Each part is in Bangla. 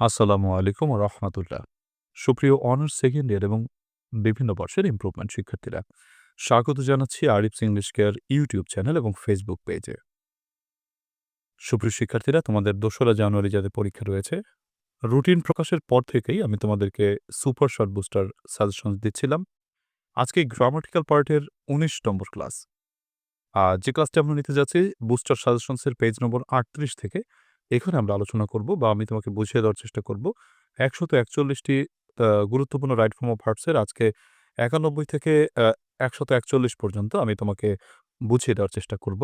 আসসালামু আলাইকুম রহমতুল্লাহ। সুপ্রিয় অনার্স সেকেন্ড ইয়ার এবং বিভিন্ন বর্ষের ইম্প্রুভমেন্ট শিক্ষার্থীরা, স্বাগত জানাচ্ছি Arif's English care YouTube channel এবং ফেসবুক পেজে সুপ্রিয় শিক্ষার্থীরা, তোমাদের দোসরা জানুয়ারি যাদের পরীক্ষা রয়েছে রুটিন প্রকাশের পর থেকেই আমি তোমাদেরকে সুপার শর্ট বুস্টার সাজেশন দিচ্ছিলাম। আজকে গ্রামাটিক্যাল পার্টের উনিশ নম্বর ক্লাস আর যে ক্লাসটা আমরা নিতে যাচ্ছি বুস্টার সাজেশনসের পেজ নম্বর আটত্রিশ থেকে এখানে আমরা আলোচনা করব বা আমি তোমাকে বুঝিয়ে দেওয়ার চেষ্টা করব। একশত একচল্লিশটি গুরুত্বপূর্ণ রাইট ফর্ম অফ হার্টসের আজকে একানব্বই থেকে একশত একচল্লিশ পর্যন্ত আমি তোমাকে বুঝিয়ে দেওয়ার চেষ্টা করব।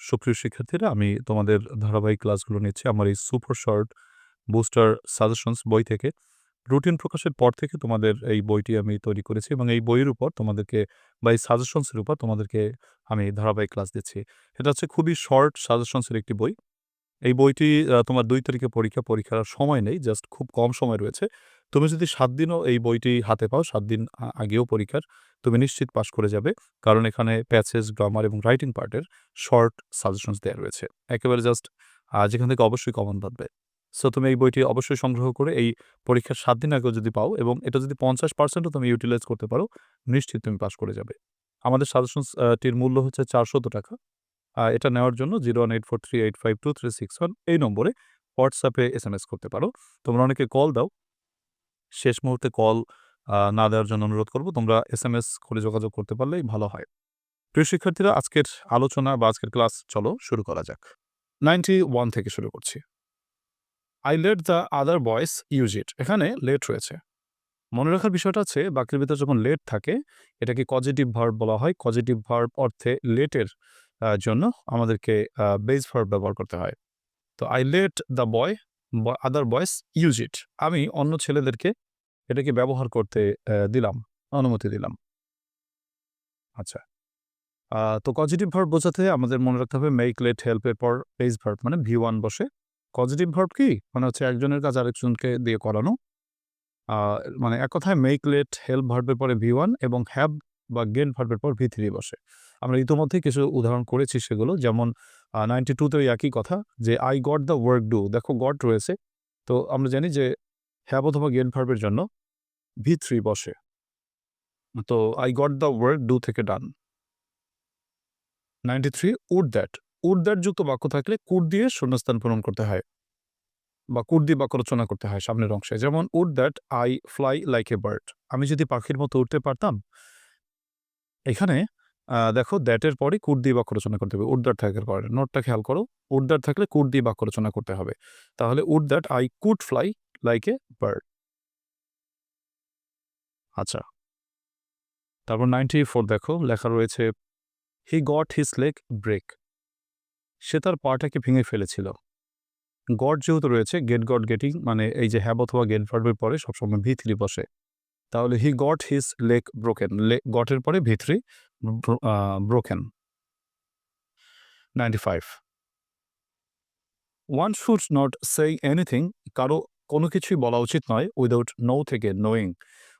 সুপ্রিয় শিক্ষার্থীরা, আমি তোমাদের ধারাবাহিক ক্লাসগুলো নিচ্ছি। আমার এই সুপার শর্ট বুস্টার সাজেশনস বই থেকে। রুটিন প্রকাশের পর থেকে তোমাদের এই বইটি আমি তৈরি করেছি এবং এই বইয়ের উপর তোমাদেরকে বা এই সাজেশনসের উপর তোমাদেরকে আমি ধারাবাহিক ক্লাস দিচ্ছি। এটা হচ্ছে খুবই শর্ট সাজেশনসের একটি বই। এই বইটি তোমার দুই তারিখে পরীক্ষা, পরীক্ষার সময় নেই। জাস্ট খুব কম সময় রয়েছে। তুমি যদি সাত দিনও এই বইটি হাতে পাও, ৭ দিন আগেও পরীক্ষার, তুমি নিশ্চিত পাশ করে যাবে। কারণ এখানে প্যাসেজ, গ্রামার এবং রাইটিং পার্টের শর্ট সাজেশনস দেয়া রয়েছে। একেবারে জাস্ট যেখান থেকে অবশ্যই কমন বাঁধবে। সো তুমি এই বইটি অবশ্যই সংগ্রহ করে এই পরীক্ষার সাত দিন আগেও যদি পাও এবং এটা যদি পঞ্চাশ পার্সেন্টও তুমি ইউটিলাইজ করতে পারো, নিশ্চিত তুমি পাশ করে যাবে। আমাদের সাজেশনস টির মূল্য হচ্ছে ৳৪০০ আ এটা নেওয়ার জন্য 01843852361 এই নম্বরে হোয়াটসঅ্যাপে এস এম এস করতে পারো। তোমরা অনেকে কল দাও। শেষ মুহূর্তে কল না দেওয়ার জন্য অনুরোধ করব তোমরা এস এম এস করে যোগাযোগ করতে পারলেই ভালো হয়। প্রিয় শিক্ষার্থীরা, আজকের আলোচনা বা আজকের ক্লাস চলো শুরু করা যাক। 91 থেকে শুরু করছি। I let the other boys use it এখানে লেট রয়েছে। মনে রাখার বিষয়টা আছে বাক্যের ভিতরে যখন লেট থাকে, এটাকে কজেটিভ ভার্ব বলা হয়। কজেটিভ ভার্ব অর্থে লেটের জন্য আমাদেরকে বেজ ভার্ব ব্যবহার করতে হয়। তো I let the boy other other use it আমি অন্য ছেলেদেরকে এটাকে ব্যবহার করতে দিলাম, অনুমতি দিলাম। আচ্ছা। তো কজেটিভ ভার্ব বোঝাতে আমাদের মনে রাখতে হবে মেক, লেট, হেল্প এর পর বেস ভার্ব মানে ভি ওয়ান বসে। পজিটিভ ভার্ব কি? মানে হচ্ছে একজনের কাজ আরেকজনকে দিয়ে করানো। মানে এক কথায় মেক, লেট, হেল্প ভার্বের পরে ভি ওয়ান এবং হ্যাভ বা গেট ভার্বের পর V3 বসে। আমরা ইতোমধ্যেই কিছু উদাহরণ করেছি সেগুলো। যেমন আ 92 তেও একই কথা, যে I got the work do দেখো গট রয়েছে। তো আমরা জানি যে হ্যাভ অথবা গেট ভার্বের জন্য V3 বসে। তো I got the work do থেকে done. Ninety three would that would that যুক্ত বাক্য থাকলে কুড দিয়ে শূন্যস্থান পূরণ করতে হয়। বা কুড দিয়ে বাক্য রচনা করতে হয় সামনের অংশে। যেমন would that I fly like a bird আমি যদি পাখির মতো উঠতে পারতাম। এখানে দেখো দ্যাট এর পরে কুড দিয়ে বাক্য রচনা করতে হবে। that থাকার কারণে। নোটটা খেয়াল করো। that থাকলে কুড দিয়ে বাক্য রচনা করতে হবে। তাহলে would that I could fly like a bird আচ্ছা। তারপর 94 দেখো লেখা রয়েছে he got his leg break সে তার পাটাকে ভেঙে ফেলেছিল। গড যেহেতু রয়েছে গেট, গট, গেটিং মানে এই যে হ্যাভ হওয়া গেট ভার্বের পরে সবসময় V3 বসে। তাহলে he got his leg broken লে গট এর পরে V3 broken a five 95 one not not anything কারও কোনো কিছুই বলা উচিত নয় উইদাউট নো থেকে নোয়িং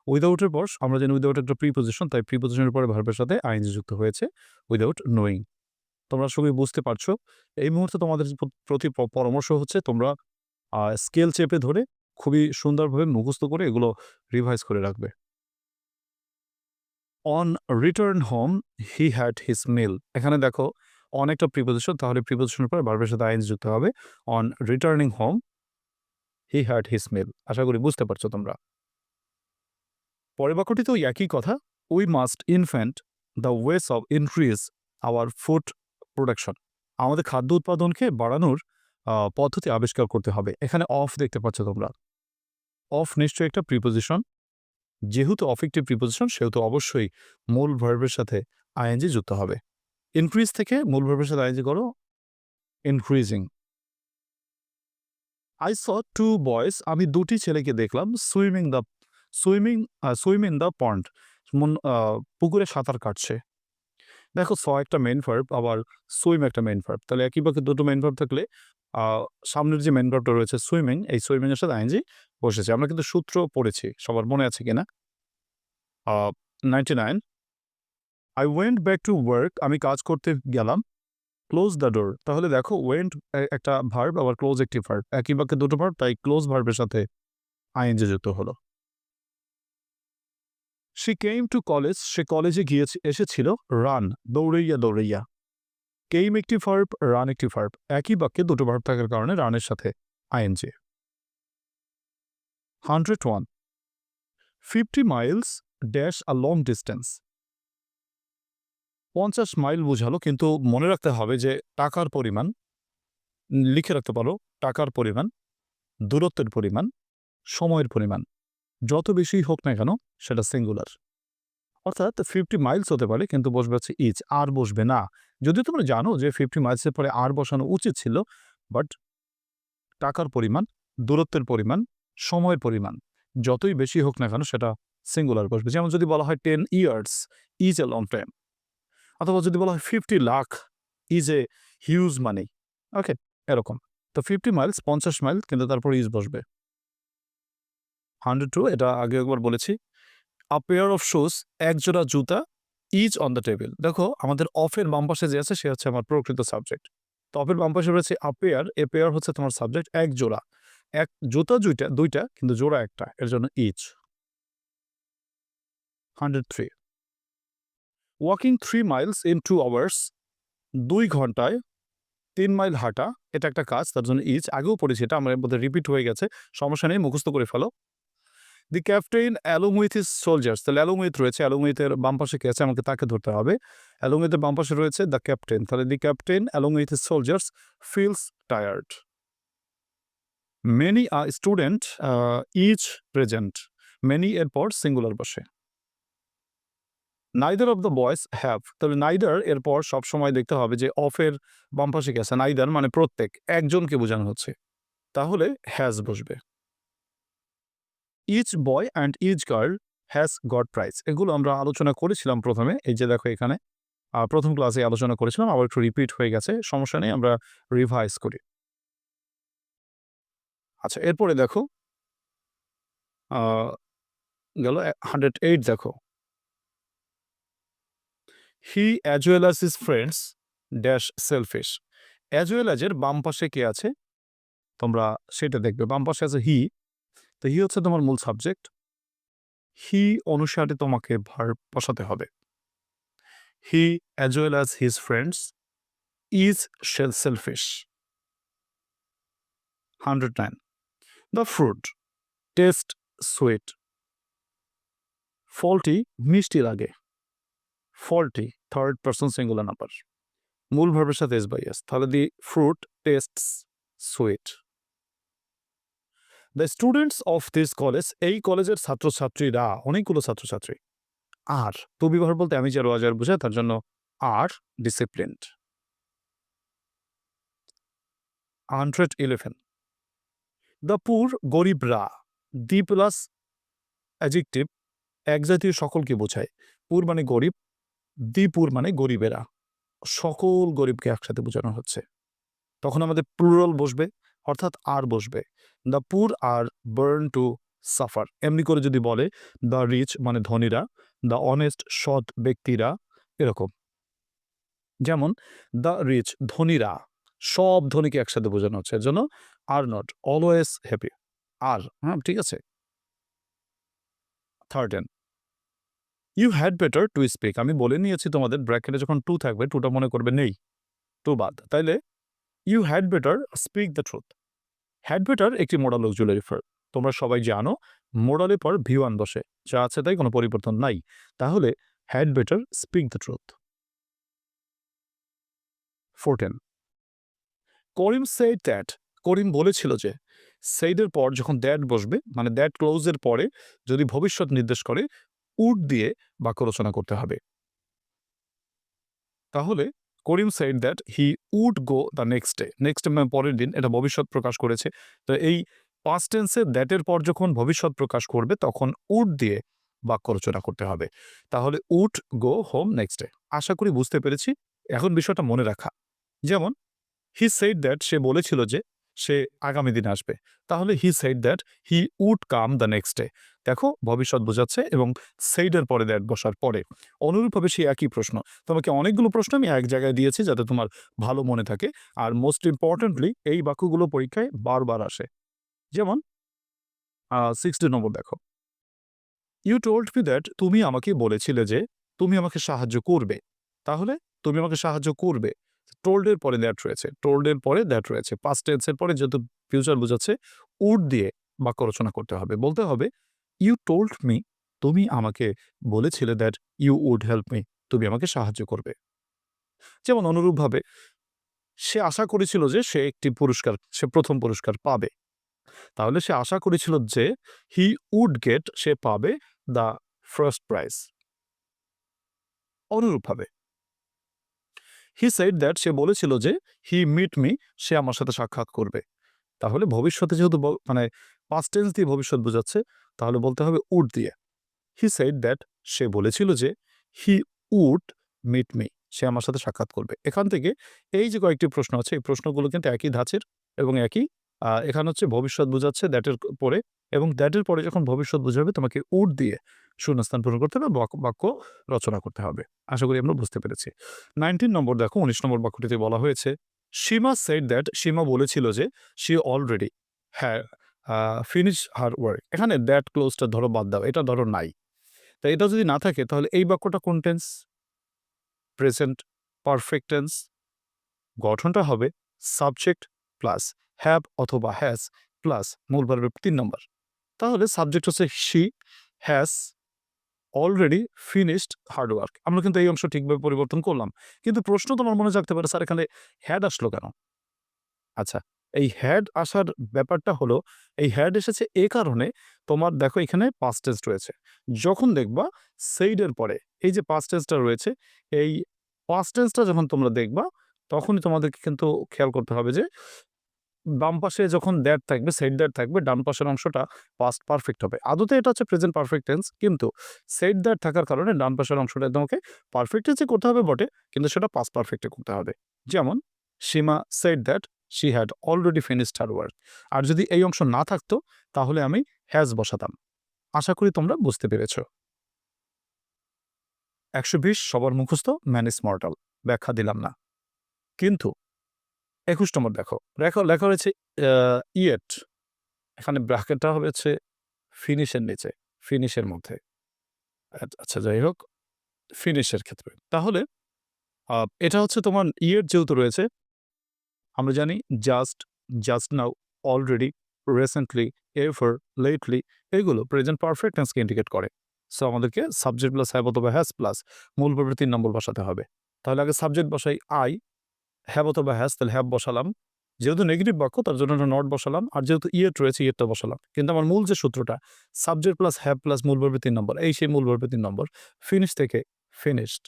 উইদাউটের পর, আমরা জানি উইদাউট একটা প্রিপোজিশন তাই প্রিপোজিশনের পরে ভার্বের সাথে আইএনজি যুক্ত হয়েছে উইদাউট নোয়িং তোমরা করি বুঝতে পারছ। এই মুহূর্তে তোমাদের প্রতি পরামর্শ হচ্ছে তোমরা স্কেল চেপে ধরে খুবই সুন্দরভাবে মুখস্থ করে এগুলো রিভাইজ করে রাখবে। On return home he had his meal এখানে দেখো একটা প্রিপোজিশন তাহলে প্রিপোজিশনের পর বারবার সাথে আইন যুক্ত হবে। On returning home he had his meal আশা করি বুঝতে পারছ তোমরা। পরের বাক্যটিতেও একই কথা we must invent the ways of increase our food production আমাদের খাদ্য উৎপাদনকে বাড়ানোর পদ্ধতি আবিষ্কার করতে হবে। এখানে অফ দেখতে পাচ্ছ তোমরা। অফ নিশ্চয়ই একটা প্রিপোজিশন। যেহেতু অফ একটি প্রিপোজিশন সেহেতু অবশ্যই মূল ভার্বের সাথে আইএনজি যুক্ত হবে। ইনক্রিজ থেকে মূল ভার্বের সাথে আইএনজি করো increasing I saw two boys, আমি দুটি ছেলেকে দেখলাম swimming the swimming swim the pond পুকুরে সাঁতার কাটছে। দেখো স একটা মেন ভার্ব আবার সুইম একটা মেন ভার্ব। তাহলে একই বাক্যে দুটো মেন ভার্ব থাকলে সামনের যে মেন ভার্বটা রয়েছে সুইমিং এই সুইমিং এর সাথে আইনজি বসেছে। আমরা কিন্তু সূত্র পড়েছি। সবার মনে আছে কিনা? আ 99 I went back to work, আমি কাজ করতে গেলাম। ক্লোজ দ্য ডোর তাহলে দেখো ওয়েন্ট একটা ভার্ব আবার ক্লোজ একটি ভার্ব একই বাক্যে দুটো ভার্ব তাই ক্লোজ ভার্বের সাথে আইএনজি যুক্ত হলো সি কেম টু কলেজ সে কলেজে গিয়েছে, এসেছিল রান দৌড়াইয়া দৌড়াইয়া। কেইম একটি ভার্ব রান একটি ভার্ব একই বাক্যে দুটো ভার্ব থাকার কারণে রানের সাথে ING hundred one fifty miles dash a long distance পঞ্চাশ মাইল বোঝালো, কিন্তু মনে রাখতে হবে যে টাকার পরিমাণ, লিখে রাখতে পারো, টাকার পরিমাণ, দূরত্বের পরিমাণ, সময়ের পরিমাণ। যত বেশি হোক না কেন, সেটা সিঙ্গুলার অর্থাৎ ফিফটি মাইলস হতে পারে, কিন্তু বসবে হচ্ছে ইচ আর বসবে না। যদিও তোমরা জানো যে ফিফটি মাইলসের পরে আর বসানো উচিত ছিল বাট টাকার পরিমাণ, দূরত্বের পরিমাণ, সময়ের পরিমাণ, যতই বেশি হোক না কেন, সেটা সিঙ্গুলার বসবে। যেমন যদি বলা হয় ten years is a long time অথবা যদি বলা হয় fifty lakh is a huge money okay এরকম। তো ফিফটি মাইলস পঞ্চাশ মাইল কিন্তু তারপর ইজ বসবে। হান্ড্রেড টু, এটা আগে একবার বলেছি। আ পেয়ার অফ শুজ এক জোড়া জুতা ইজ অন দ্য টেবিল দেখো, আমাদের অফের বাম পাশে যে আছে, সে হচ্ছে আমার প্রকৃত সাবজেক্ট তো অফের বাম পাশে রয়েছে আ পেয়ার এ পেয়ার হচ্ছে তোমার সাবজেক্ট এক জোড়া এক জুতা দুইটা দুইটা, কিন্তু জোড়া একটা, এর জন্য each hundred three. Walking three miles in two hours দুই ঘন্টায় তিন মাইল হাঁটা, এটা একটা কাজ, তার জন্য ইচ আগেও পড়েছি এটা, আমার মধ্যে রিপিট হয়ে গেছে, সমস্যা নেই, মুখস্থ করে ফেলো। The captain along with his soldiers তাহলে অ্যালং উইথ রয়েছে অ্যালং উইথের বাম পাশে কে আছে? আমাকে তাকে ধরতে হবে। অ্যালং উইথের বাম পাশে রয়েছে দ্য ক্যাপ্টেন তাহলে the captain along with his soldiers feels tired many a student each present many এর পর সিঙ্গুলার বসে। Neither of the boys have তাহলে নাইদার এরপর সবসময় দেখতে হবে যে অফের বাম পাশে গেছে নাইদার মানে প্রত্যেক, একজনকে বোঝানো হচ্ছে। তাহলে হ্যাজ বসবে। Each boy and each girl has got prize এগুলো আমরা আলোচনা করেছিলাম প্রথমে। এই যে দেখো এখানে প্রথম ক্লাসে আলোচনা করেছিলাম। আবার একটু রিপিট হয়ে গেছে। সমস্যা নেই, আমরা রিভাইজ করি। আচ্ছা এরপরে দেখো গেল হান্ড্রেড এইট দেখো। He as well as his friends dash selfish as well অ্যাজের বাম পাশে কে আছে? তোমরা সেটা দেখবে। বাম পাশে আছে হি তো হি হচ্ছে তোমার মূল সাবজেক্ট হি অনুসারে তোমাকে ভার বসাতে হবে। He as well as his friends is selfish hundred nine the fruit taste sweet ফলটি মিষ্টি লাগে। ফলটি থার্ড পার্সন সিঙ্গুলার নাম্বার মূল ভার্বের সাথে এস বাই এস তাহলে the fruit tastes sweet the students of this college এই কলেজের ছাত্রছাত্রীরা, অনেকগুলো ছাত্রছাত্রী। আর তো ব্যবহার বলতে আমি যে রোয়াজার বোঝাই, তার জন্য are disciplined hundred eleven the poor গরিবরা দি প্লাস অ্যাজেক্টিভ এক জাতীয় সকলকে বোঝায়। পুর মানে গরিব দ্বিপুর মানে গরিবেরা। সকল গরিবকে একসাথে বোঝানো হচ্ছে। তখন আমাদের প্লুরাল বসবে। অর্থাৎ আর বসবে। The poor R burn to suffer এমনি করে যদি বলে দ্য রিচ মানে ধনীরা দ্য অনেস্ট সৎ ব্যক্তিরা, এরকম। যেমন দ্য রিচ ধনীরা, সব ধনীকে একসাথে বোঝানো হচ্ছে। এর জন্য আর নট অলওয়েজ হ্যাপি আর হ্যাঁ ঠিক আছে। Third you had better to speak আমি বলে নিয়েছি তোমাদের ব্র্যাকেটে যখন টু থাকবে টুটা মনে করবে, নেই টু বাদ। তাইলে you had better speak the truth. Had better একটি মোডাল অক্সুলারি ফার। তোমরা সবাই জানো মোডালের পর ভিউ ওয়ান বসে। যা আছে তাই কোনো পরিবর্তন নাই। তাহলে, had better speak the truth. Fourteen. Karim said that. Karim বলেছিল যে, সেইডের পর যখন দ্যাট বসবে মানে দ্যাট ক্লোজের পরে যদি ভবিষ্যৎ নির্দেশ করে উড দিয়ে বাক্য রচনা করতে হবে। তাহলে Karim said that he would go the next day next day পরের দিন, এটা ভবিষ্যৎ প্রকাশ করেছে। তো এই পাস্ট টেন্সে দ্যাটের পর যখন ভবিষ্যৎ প্রকাশ করবে, তখন উড দিয়ে বাক্য রচনা করতে হবে। তাহলে would go home next day আশা করি বুঝতে পেরেছি। এখন বিষয়টা মনে রাখা। যেমন হি সেইড দ্যাট সে বলেছিল যে সে আগামী দিন আসবে। তাহলে he said that he would come the next day দেখো, ভবিষ্যৎ বোঝাচ্ছে এবং সেইডের পরে দ্যাট বসার পরে। অনুরূপভাবে সেই একই প্রশ্ন। তোমাকে অনেকগুলো প্রশ্ন আমি এক জায়গায় দিয়েছি যাতে তোমার ভালো মনে থাকে। আর মোস্ট ইম্পর্টেন্টলি এই বাক্যগুলো পরীক্ষায় বারবার আসে। যেমন সিক্সটি নম্বর দেখো। ইউ টোল্ড মি দ্যাট তুমি আমাকে বলেছিলে যে, তুমি আমাকে সাহায্য করবে। তাহলে, তুমি আমাকে সাহায্য করবে। টোল্ডের পরে দ্যাট রয়েছে টোল্ডের পরে দ্যাট রয়েছে। পাস্ট টেন্সের পরে যেহেতু ফিউচার বোঝাচ্ছে উড দিয়ে বাক্য রচনা করতে হবে। বলতে হবে ইউ টোল্ড মি তুমি আমাকে বলেছিলে that you would help me তুমি আমাকে সাহায্য করবে। যেমন অনুরূপভাবে, সে আশা করেছিল যে সে একটি পুরস্কার, সে প্রথম পুরস্কার পাবে। তাহলে সে আশা করেছিল যে হি উড গেট সে পাবে দ্য ফার্স্ট প্রাইজ অনুরূপভাবে হি সেড দ্যাট সে বলেছিল যে হি মিট মি সে আমার সাথে সাক্ষাৎ করবে। তাহলে ভবিষ্যতে যেহেতু মানে পাস্ট টেন্স দিয়ে ভবিষ্যৎ বোঝাচ্ছে, তাহলে বলতে হবে উড দিয়ে। হি সেড দ্যাট সে বলেছিল যে হি উড মিট মি সে আমার সাথে সাক্ষাৎ করবে। এখান থেকে এই যে কয়েকটি প্রশ্ন আছে, এই প্রশ্নগুলো কিন্তু একই ধাঁচের এবং একই এখানে হচ্ছে ভবিষ্যৎ বোঝাচ্ছে দ্যাটের পরে এবং দ্যাটের পরে যখন ভবিষ্যৎ বোঝাবে তোমাকে উড দিয়ে শূন্যস্থান পূরণ করতে হবে, বাক- বাক্য রচনা করতে হবে। আশা করি আমরা বুঝতে পেরেছি। নাইনটিন নম্বর দেখো, উনিশ নম্বর বাক্যটিতে বলা হয়েছে, সীমা সেট দ্যাট সীমা বলেছিল যে, she already has finish her work এখানে দ্যাট ক্লোজটা ধরো বাদ দাও, এটা ধরো নাই। তা এটা যদি না থাকে, তাহলে এই বাক্যটা কোন টেন্স প্রেজেন্ট পারফেক্ট টেন্স গঠনটা হবে সাবজেক্ট প্লাস হ্যাভ অথবা হ্যাজ প্লাস মূল ভার্বের তিন নম্বর। তাহলে সাবজেক্ট হচ্ছে she has already finished hard work আমরা কিন্তু এই অংশ ঠিকভাবে পরিবর্তন করলাম। কিন্তু প্রশ্ন তোমার মনে জাগতে পারে, স্যার, এখানে হ্যাড আসলো কেন? আচ্ছা এই হ্যাড আসার ব্যাপারটা হলো, এই হ্যাড এসেছে এ কারণে তোমার দেখো এখানে পাস্ট টেন্স রয়েছে। যখন দেখবা সেইডের পরে, এই যে টেন্সটা রয়েছে, এই পাস্ট টেন্সটা যখন তোমরা দেখবা, তখনই তোমাদেরকে কিন্তু খেয়াল করতে হবে যে বাম পাশে যখন দ্যাট থাকবে সেট দ্যাট থাকবে, ডান পাশের অংশটা পাস্ট পারফেক্ট হবে। আদতে এটা হচ্ছে প্রেজেন্ট পারফেক্ট টেন্স কিন্তু সেট দ্যাট থাকার কারণে ডান পাশের অংশটা তোমাকে পারফেক্ট টেন্সে করতে হবে বটে, কিন্তু সেটা পাস্ট পারফেক্টে করতে হবে। যেমন, Seema said that she had already finished her work আর যদি এই অংশ না থাকতো, তাহলে আমি হ্যাজ বসাতাম। আশা করি তোমরা বুঝতে পেরেছ। একশো বিশ, সবার মুখস্থ ম্যানেজ মর্টাল ব্যাখ্যা দিলাম না। কিন্তু একুশ নম্বর দেখো। লেখা লেখা রয়েছে ইয়েট। এখানে ব্র্যাকেটটা হবে হচ্ছে ফিনিশের নিচে ফিনিশের মধ্যে। আচ্ছা, আচ্ছা যাই হোক ফিনিশের ক্ষেত্রে। তাহলে এটা হচ্ছে তোমার ইয়েট যেহেতু রয়েছে আমরা জানি just just now already recently ever lately এগুলো প্রেজেন্ট পারফেক্ট টেন্সকে ইন্ডিকেট করে। সো আমাদেরকে সাবজেক্ট প্লাস হ্যাভ অথবা হ্যাজ প্লাস মূল তিন নম্বর বসাতে হবে। তাহলে আগে সাবজেক্ট বসাই আই হ্যাভ অথবা হ্যাজ, তাহলে হ্যাভ বসালাম। যেহেতু নেগেটিভ বাক্য, তার জন্য নট বসালাম। আর যেহেতু ইয়েট রয়েছে, ইয়েটটা বসালাম। কিন্তু আমার মূল যে সূত্রটা সাবজেক্ট প্লাস হ্যাভ প্লাস মূল ভার্বের তিন নম্বর, এই সেই মূল ভার্বের তিন নম্বর ফিনিশ থেকে finished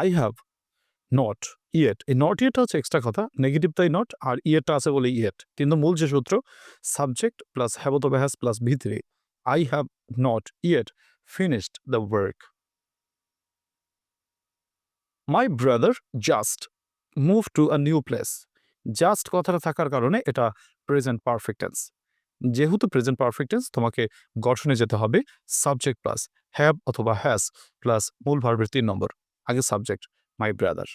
I have not yet এই নট ইয়েটটা হচ্ছে এক্সট্রা কথা নেগেটিভ তাই নট আর ইয়েটটা আছে বলে ইয়েট। কিন্তু মূল যে সূত্র সাবজেক্ট প্লাস হ্যাভ অথবা has plus V three I have not yet finished the work my brother just move to a new place just কথাটা থাকার কারণে এটা প্রেজেন্ট পারফেক্টেন্স যেহেতু প্রেজেন্ট পারফেক্টেন্স তোমাকে গঠনে যেতে হবে সাবজেক্ট প্লাস হ্যাভ অথবা হ্যাজ প্লাস মূল ভার্বের তিন নম্বর, আগে সাবজেক্ট মাই ব্রাদার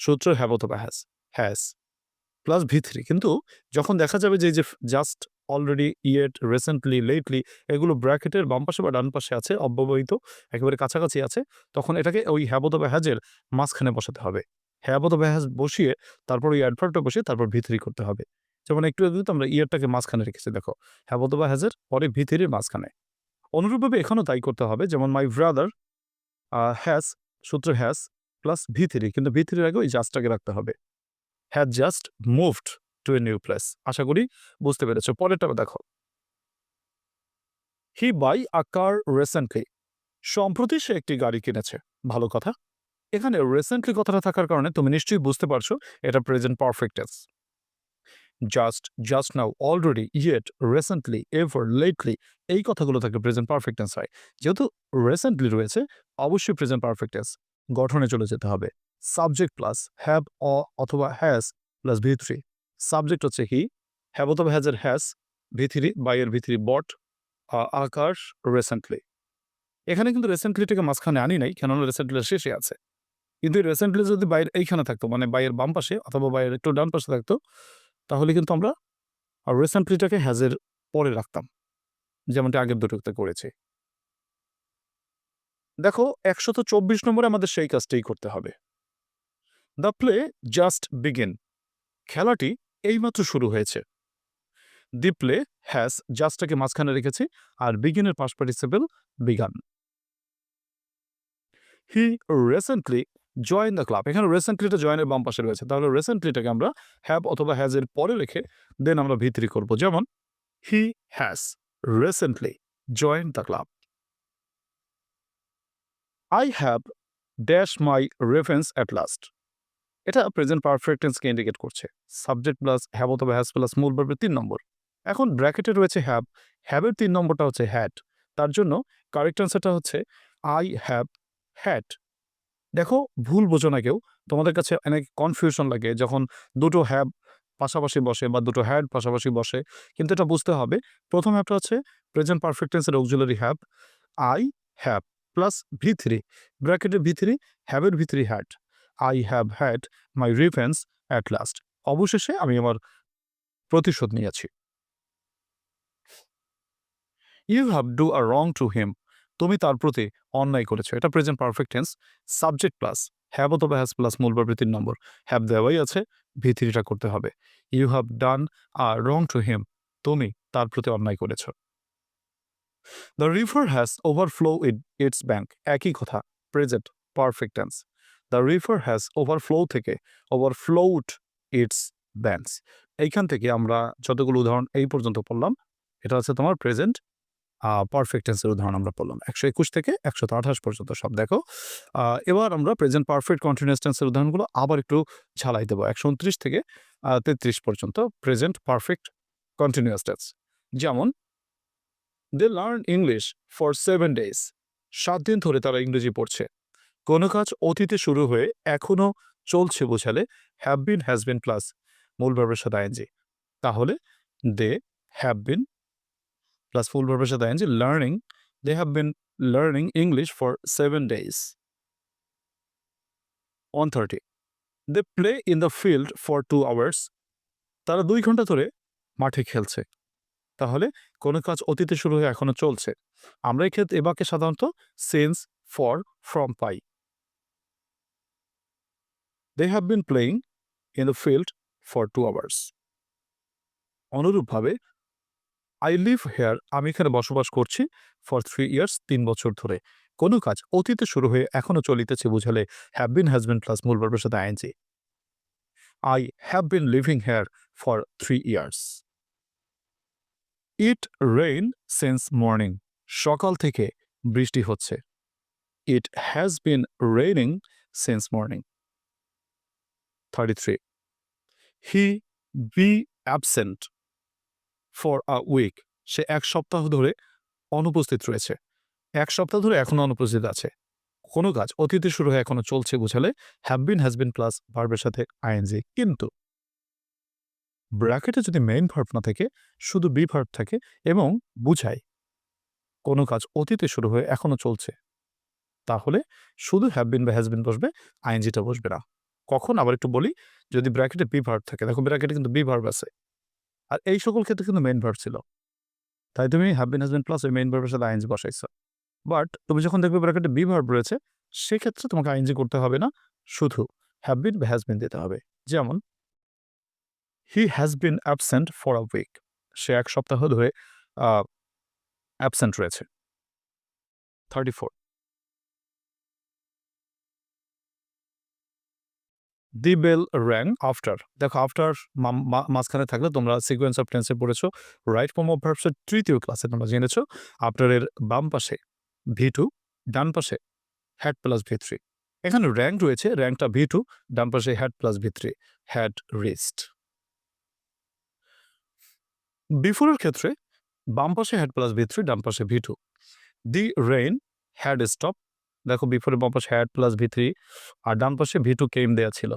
সূত্র হ্যাভ অথবা has has plus V three কিন্তু যখন দেখা যাবে যে যে just already yet recently lately এগুলো ব্র্যাকেটের বাম পাশে বা ডান পাশে আছে, অব্যবহিত, একেবারে কাছাকাছি আছে, তখন এটাকে ওই হ্যাভ অথবা হ্যাজের মাঝখানে বসাতে হবে। হ্যাভ অথবা হ্যাজ বসিয়ে তারপর ওই অ্যাডভার্টটা বসিয়ে তারপর ভিতরি করতে হবে। যেমন একটু আগে আমরা ইয়ারটাকে মাঝখানে রেখেছি, দেখো। হ্যাভ অথবা হ্যাজের পরে ভিতরির মাঝখানে। অনুরূপভাবে এখানেও তাই করতে হবে, যেমন মাই ব্রাদার হ্যাজ সূত্র হ্যাজ প্লাস ভিতরি, কিন্তু ভিতরির আগে ওই জাস্টটাকে রাখতে হবে। Has just moved to a new place আশা করি বুঝতে পেরেছ। পরেরটা দেখো। হি বাই আ কার রিসেন্টলি সম্প্রতি সে একটি গাড়ি কিনেছে, ভালো কথা। এখানে রিসেন্টলি কথাটা থাকার কারণে তুমি নিশ্চয়ই বুঝতে পারছ, এটা present perfect just just now already yet recently ever lately এই কথাগুলো থাকলে প্রেজেন্ট পারফেক্ট টেন্স হয়। যেহেতু রিসেন্টলি রয়েছে, অবশ্যই প্রেজেন্ট পারফেক্ট টেন্স গঠনে চলে যেতে হবে। সাবজেক্ট প্লাস হ্যাভ অ অথবা has plus V three subject হচ্ছে হি হ্যাভ অথবা হ্যাজ এর হ্যাজ ভি থ্রি বাই এর V three but Akash recently এখানে কিন্তু রিসেন্টলিটাকে মাঝখানে আনি নাই, কেননা রিসেন্টলি শেষে আছে। কিন্তু রিসেন্টলি যদি বাইরে, এইখানে থাকতো মানে বাইয়ের বাম পাশে অথবা বাইরের একটু ডান পাশে থাকতো, তাহলে কিন্তু আমরা আর রিসেন্টলিটাকে হ্যাজের পরে রাখতাম। যেমনটি আগের দুটোতে করেছি। দেখো, একশত চব্বিশ নম্বরে আমাদের সেই কাজটাই করতে হবে। দ্য প্লে জাস্ট বিগিন খেলাটি এইমাত্র শুরু হয়েছে। দি প্লে হ্যাজ জাস্টটাকে মাঝখানে রেখেছি আর বিগিনের past participle began he recently join the club এখানে রিসেন্টলিটা জয়েনের বাম পাশে রয়েছে। তাহলে রিসেন্টলিটাকে আমরা হ্যাভ অথবা হ্যাজ এর পরে রেখে দেন আমরা ভিতরি করব। যেমন he has recently join the club I have dash my reference at last এটা প্রেজেন্ট পারফেক্ট টেন্সকে ইন্ডিকেট করছে। সাবজেক্ট প্লাস হ্যাভ অথবা হ্যাজ প্লাস মূল ভার্বের তিন নম্বর। এখন ব্র্যাকেটে রয়েছে হ্যাভ হ্যাভের তিন নম্বরটা হচ্ছে হ্যাট তার জন্য কারেক্ট অ্যান্সারটা হচ্ছে আই হ্যাভ হ্যাড দেখো, ভুল বোঝো না কেউ। তোমাদের কাছে অনেক কনফিউশন লাগে যখন দুটো হ্যাব পাশাপাশি বসে বা দুটো হ্যাড পাশাপাশি বসে। কিন্তু এটা বুঝতে হবে, প্রথম হ্যাবটা হচ্ছে প্রেজেন্ট পারফেক্ট টেন্সের auxiliary have I have plus V three ব্র্যাকেটের V three হ্যাভের V three had I have had my reference at last অবশেষে আমি আমার প্রতিশোধ নিয়েছি। You have do a wrong to him তুমি তার প্রতি অন্যায় করেছ। এটা present perfect tense subject plus have অথবা হ্যাজ প্লাস মূল ভার্বের তিন নম্বর। হ্যাভ দেওয়াই আছে, ভিত্তিটা করতে হবে। You have done a wrong to him তুমি তার প্রতি অন্যায় করেছ। The river has overflow in its bank একই কথা present perfect tense the river has overflow থেকে ওভারফ্লোড ইটস ব্যাংকস এইখান থেকে আমরা যতগুলো উদাহরণ এই পর্যন্ত পড়লাম, এটা হচ্ছে তোমার প্রেজেন্ট পারফেক্ট টেন্সের উদাহরণ আমরা পড়লাম। একশো একুশ থেকে একশো আঠাশ পর্যন্ত সব, দেখো। এবার আমরা প্রেজেন্ট পারফেক্ট কন্টিনিউয়াস টেন্সের উদাহরণগুলো আবার একটু ঝালাই দেবো। একশো উনত্রিশ থেকে তেত্রিশ পর্যন্ত প্রেজেন্ট পারফেক্ট কন্টিনিউয়াস টেন্স যেমন they learn English for seven days সাত দিন ধরে তারা ইংরেজি পড়ছে। কোনো কাজ অতীতে শুরু হয়ে এখনও চলছে বোঝালে have been has been plus মূল ভার্বের সাথে আইনজি তাহলে দে হ্যাভ বিন প্লাস ফুল ভার্বের সাথে ING learning they have been learning English for seven days one thirty they play in the field for two hours তারা দুই ঘণ্টা ধরে মাঠে খেলছে। তাহলে কোনো কাজ অতীতে শুরু হয়ে এখনও চলছে। আমরা এই ক্ষেত্রে এবাকে সাধারণত sense for from pi they have been playing in the field for two hours অনুরূপভাবে আই লিভ হেয়ার আমি এখানে বসবাস করছি ফর থ্রি ইয়ার্স তিন বছর ধরে। কোনো কাজ অতীতে শুরু হয়ে এখনও চলিতেছে বুঝালে have been has been plus মূল ভার্বের সাথে ING I have been living here for three years it rain since morning সকাল থেকে বৃষ্টি হচ্ছে। It has been raining since morning thirty three he be absent for a week. সে এক সপ্তাহ ধরে অনুপস্থিত রয়েছে। এক সপ্তাহ ধরে এখনও অনুপস্থিত আছে। কোনো কাজ অতীতে শুরু হয়ে এখনও চলছে বুঝালে have been has been plus ভার্বের সাথে আইএনজি কিন্তু ব্র্যাকেটে যদি মেইন ভার্ব না থাকে, শুধু বি ভার্ব থাকে এবং বুঝায়, কোনো কাজ অতীতে শুরু হয়ে এখনও চলছে, তাহলে শুধু হ্যাভ বিন বা হ্যাজ বিন বসবে আইএনজিটা বসবে না। কখন? আবার একটু বলি, যদি ব্র্যাকেটে বি ভার্ব থাকে, দেখো ব্র্যাকেটে কিন্তু বি ভার্ব আছে। আর এই সকল ক্ষেত্রে কিন্তু মেন ভার্ব ছিল। তাই তুমি হ্যাভ বিন হ্যাজ প্লাস ওই মেন ভার্বের সাথে আইএনজি বসাইছো। বাট তুমি যখন দেখবে ব্র্যাকেটে বি ভার্ব রয়েছে, সেক্ষেত্রে তোমাকে আইএনজি করতে হবে না, শুধু হ্যাভ বিন বা হ্যাজ বিন দিতে হবে। যেমন he has been absent for a week সে এক সপ্তাহ ধরে অ্যাবসেন্ট রয়েছে। Thirty four the bell rang after. দেখো, আফটার মাঝখানে থাকলে তোমরা সিকোয়েন্স অফ টেন্সে পড়েছো, রাইট ফর্ম অফ ভার্বসের তৃতীয় ক্লাসে তোমরা জেনেছো আফটারের বাম পাশে ভি টু, ডান পাশে হ্যাড প্লাস ভি থ্রি। এখানে র্যাঙ্ক রয়েছে র্যাঙ্কটা ভি টু, ডান পাশে had plus V three had wrist. বিফোরের ক্ষেত্রে বাম পাশে হ্যাড প্লাস ভি থ্রি, ডান পাশে V two. The rain, had stop দেখো বিফোরে বাম পাশে হ্যাড প্লাস ভি থ্রি আর ডান পাশে ভি টু কেম দেওয়া ছিল।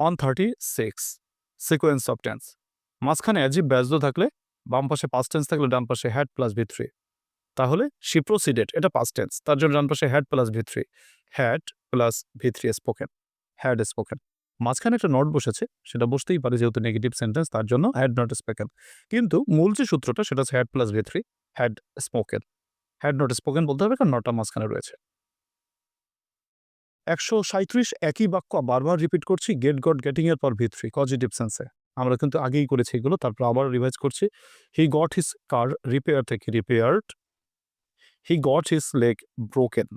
On thirty six sequence of tense মাঝখানে অ্যাজিভ ব্যাজড থাকলে বাম পাশে পাস্ট টেন্স থাকলে ডান পাশে হ্যাড প্লাস ভি থ্রি তাহলে শি প্রোসিডেড এটা পাস্ট টেন্স তার জন্য ডান পাশে had plus V three had plus V three spoken had spoken মাঝখানে একটা নট বসেছে, সেটা বসতেই পারে যেহেতু নেগেটিভ সেন্টেন্স তার জন্য হ্যাড নট স্পোকেন কিন্তু মূল যে সূত্রটা, সেটা হচ্ছে had plus V three had spoken had not spoken বলতে হবে কারণ নটটা মাঝখানে রয়েছে। একশো সাঁত্রিশ একই বাক্য বারবার রিপিট করছি গেট গট গেটিং এর পর ভি থ্রি পজিটিভ সেন্সে আমরা কিন্তু আগেই করেছি এগুলো, তারপর আবার রিভাইজ করছি। He got his car repair থেকে repaired he got his leg broken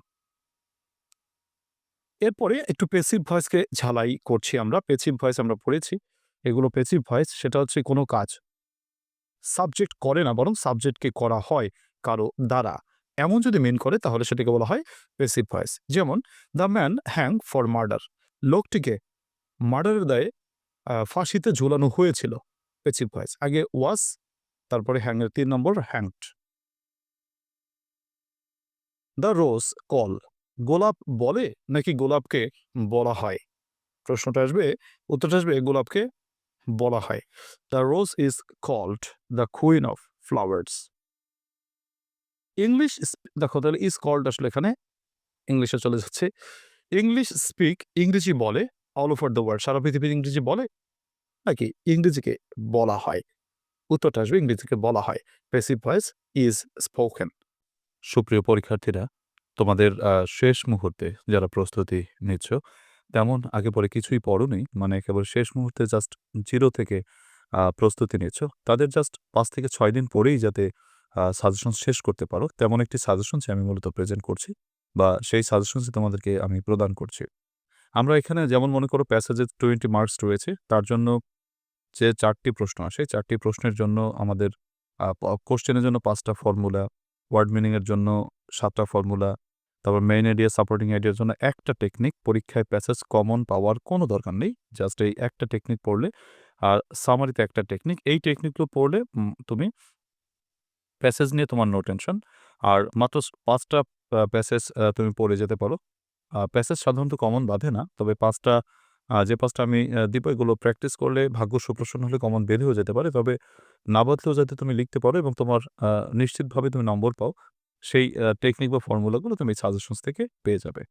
এরপরে একটু পেসিভ ভয়েসকে ঝালাই করছি আমরা পেসিভ ভয়েস আমরা পড়েছি। এগুলো পেসিভ ভয়েস সেটা হচ্ছে কোনো কাজ। সাবজেক্ট করে না, বরং সাবজেক্টকে করা হয় কারও দ্বারা। এমন যদি মেন করে, তাহলে সেটাকে বলা হয় পেসিভ ভয়েস যেমন the man hang for murder লোকটিকে মার্ডারের দায়ে ফাঁসিতে ঝুলানো হয়েছিল পেসিভ ভয়েস আগে ওয়াস তারপরে হ্যাংয়ের তিন নম্বর হ্যাংড দ্য রোজ কল গোলাপ বলে নাকি গোলাপকে বলা হয়? প্রশ্নটা আসবে, উত্তরটা আসবে গোলাপকে বলা হয়। The rose is called the queen of flowers English দেখো তাহলে ইজ কল্ড আসলে এখানে ইংলিশে চলে যাচ্ছে। ইংলিশ স্পিক ইংরেজি বলে অল ওভার দ্য ওয়ার্ল্ড সারা পৃথিবীর ইংরেজি বলে নাকি ইংরেজিকে বলা হয়? উত্তরটা আসবে ইংরেজিকে বলা হয়। পেসিভ ভয়েস ইজ স্পোকেন সুপ্রিয় পরীক্ষার্থীরা, তোমাদের শেষ মুহূর্তে যারা প্রস্তুতি নিচ্ছ, তেমন আগে পরে কিছুই পড়োনি মানে কেবল শেষ মুহূর্তে জাস্ট জিরো থেকে প্রস্তুতি নিচ্ছ, তাদের জাস্ট পাঁচ থেকে ছয় দিন পরেই যাতে সাজেশন শেষ করতে পারো। তেমন একটি সাজেশনস আমি মূলত প্রেজেন্ট করছি বা সেই সাজেশনসই তোমাদেরকে আমি প্রদান করছি। আমরা এখানে যেমন মনে করো প্যাসেজে টোয়েন্টি মার্কস রয়েছে, তার জন্য যে চারটি প্রশ্ন আসে, চারটি প্রশ্নের জন্য আমাদের কোশ্চেনের জন্য পাঁচটা ফর্মুলা ওয়ার্ড মিনিংয়ের জন্য সাতটা ফর্মুলা তারপর মেইন আইডিয়া সাপোর্টিং আইডিয়ার জন্য একটা টেকনিক পরীক্ষায় প্যাসেজ কমন পাওয়ার কোনো দরকার নেই জাস্ট এই একটা টেকনিক পড়লে, আর সামারিতে একটা টেকনিক এই টেকনিকগুলো পড়লে তুমি প্যাসেজ নিয়ে তোমার নো টেনশন আর মাত্র পাঁচটা প্যাসেজ তুমি পড়ে যেতে পারো। প্যাসেজ সাধারণত কমন বাঁধে না, তবে পাঁচটা যে পাঁচটা আমি দিব, এগুলো প্র্যাকটিস করলে ভাগ্য সুপ্রসন্ন হলে কমন বেঁধেও যেতে পারে। তবে না বাঁধলেও যাতে তুমি লিখতে পারো এবং তোমার নিশ্চিতভাবে তুমি নম্বর পাও, সেই টেকনিক বা ফর্মুলাগুলো তুমি সাজেশনস থেকে পেয়ে যাবে।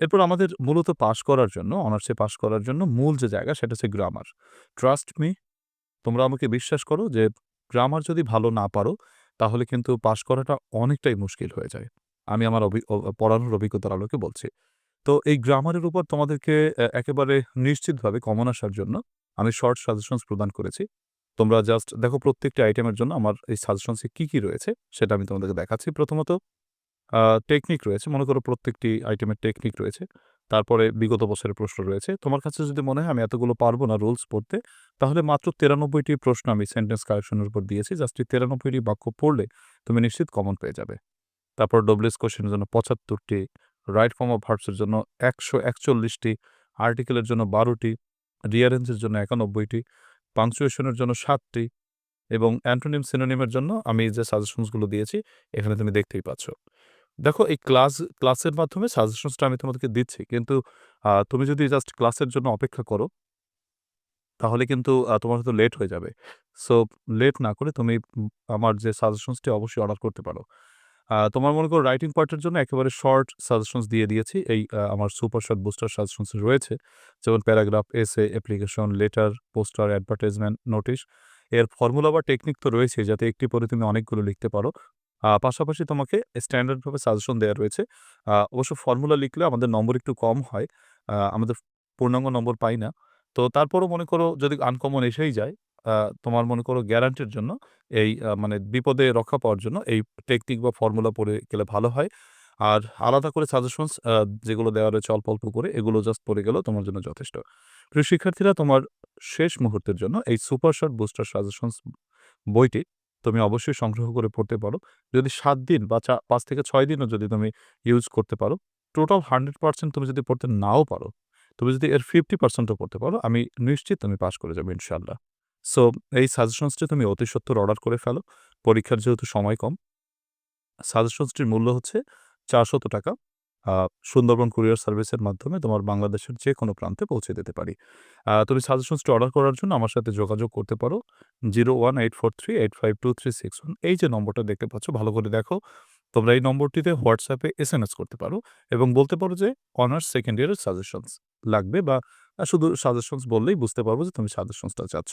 এরপর আমাদের মূলত পাশ করার জন্য অনার্সে পাশ করার জন্য মূল যে জায়গা, সেটা হচ্ছে গ্রামার ট্রাস্ট মি তোমরা আমাকে বিশ্বাস করো যে গ্রামার যদি ভালো না পারো, তাহলে কিন্তু পাশ করাটা অনেকটাই মুশকিল হয়ে যায়। আমি আমার পড়ানোর অভিজ্ঞতার আলোকে বলছি। তো এই গ্রামারের উপর তোমাদেরকে একেবারে নিশ্চিতভাবে কমন আসার জন্য আমি শর্ট সাজেশনস প্রদান করেছি। তোমরা জাস্ট দেখো প্রত্যেকটি আইটেমের জন্য আমার এই সাজেশনসে কি কি রয়েছে, সেটা আমি তোমাদেরকে দেখাচ্ছি। প্রথমত টেকনিক রয়েছে। মনে করো প্রত্যেকটি আইটেমের টেকনিক রয়েছে। তারপরে বিগত বছরের প্রশ্ন রয়েছে। তোমার কাছে যদি মনে হয় আমি এতগুলো পারব না রুলস পড়তে, তাহলে মাত্র তিরানব্বইটি প্রশ্ন আমি সেন্টেন্স কারেকশনের উপর দিয়েছি। জাস্ট এই তিরানব্বইটি বাক্য পড়লে তুমি নিশ্চিত কমন পেয়ে যাবে। তারপর ডব্লিউএস কোশ্চেনের জন্য পঁচাত্তরটি রাইট ফর্ম অফ ভার্বসের জন্য একশো একচল্লিশটি আর্টিকেলের জন্য বারোটি রিয়ারেন্সের জন্য একানব্বইটি পাংচুয়েশনের জন্য সাতটি এবং অ্যান্টোনিম সিনোনিমের জন্য আমি যে সাজেশনসগুলো দিয়েছি, এখানে তুমি দেখতেই পাচ্ছ। দেখো, এই ক্লাস, ক্লাসের মাধ্যমে সাজেশনসটা আমি তোমাদেরকে দিচ্ছি। কিন্তু তুমি যদি জাস্ট ক্লাসের জন্য অপেক্ষা করো, তাহলে কিন্তু তোমার হয়তো লেট হয়ে যাবে। সো লেট না করে তুমি আমার যে সাজেশনসটি অবশ্যই অর্ডার করতে পারো। তোমার মনে করো রাইটিং পার্টের জন্য একেবারে শর্ট সাজেশনস দিয়ে দিয়েছি। এই আমার সুপার শর্ট বুস্টার সাজেশনস রয়েছে। যেমন paragraph essay application letter poster advertisement notice এর ফর্মুলা বা টেকনিক তো রয়েছে যাতে একটি পরে তুমি অনেকগুলো লিখতে পারো। পাশাপাশি তোমাকে স্ট্যান্ডার্ডভাবে সাজেশন দেওয়া রয়েছে। অবশ্য ফর্মুলা লিখলে আমাদের নম্বর একটু কম হয় আমাদের পূর্ণাঙ্গ নম্বর পাই না। তো তারপরও মনে করো যদি আনকমন এসেই যায় তোমার মনে করো গ্যারান্টির জন্য এই মানে বিপদে রক্ষা পাওয়ার জন্য এই টেকনিক বা ফর্মুলা পড়ে গেলে ভালো হয়। আর আলাদা করে সাজেশনস যেগুলো দেওয়া রয়েছে অল্প অল্প করে, এগুলো জাস্ট পড়ে গেলেও তোমার জন্য যথেষ্ট। প্রিয় শিক্ষার্থীরা, তোমার শেষ মুহূর্তের জন্য এই সুপার শর্ট বুস্টার সাজেশনস বইটি তুমি অবশ্যই সংগ্রহ করে পড়তে পারো। যদি সাত দিন বা চা- পাঁচ থেকে ছয় দিনও যদি তুমি ইউজ করতে পারো টোটাল হান্ড্রেড পার্সেন্ট তুমি যদি পড়তে নাও পারো, তুমি যদি এর ফিফটি পার্সেন্টও পড়তে পারো, আমি নিশ্চিত তুমি পাস করে যাবে ইনশাল্লাহ সো এই সাজেশনসটি তুমি অতি সত্তর অর্ডার করে ফেলো, পরীক্ষার যেহেতু সময় কম সাজেশনসটির মূল্য হচ্ছে চারশত টাকা। সুন্দরবন কুরিয়ার সার্ভিসের মাধ্যমে তোমার বাংলাদেশের যে কোনো প্রান্তে পৌঁছে দিতে পারি। তুমি সাজেশনসটি অর্ডার করার জন্য আমার সাথে যোগাযোগ করতে পারো 01843852361 এই যে নম্বরটা দেখতে পাচ্ছ, ভালো করে দেখো। তোমরা এই নম্বরটিতে হোয়াটসঅ্যাপে এসএমএস করতে পারো এবং বলতে পারো যে অনার্স সেকেন্ড ইয়ারের সাজেশনস লাগবে বা শুধু সাজেশনস বললেই বুঝতে পারব যে তুমি সাজেশনসটা চাচ্ছ।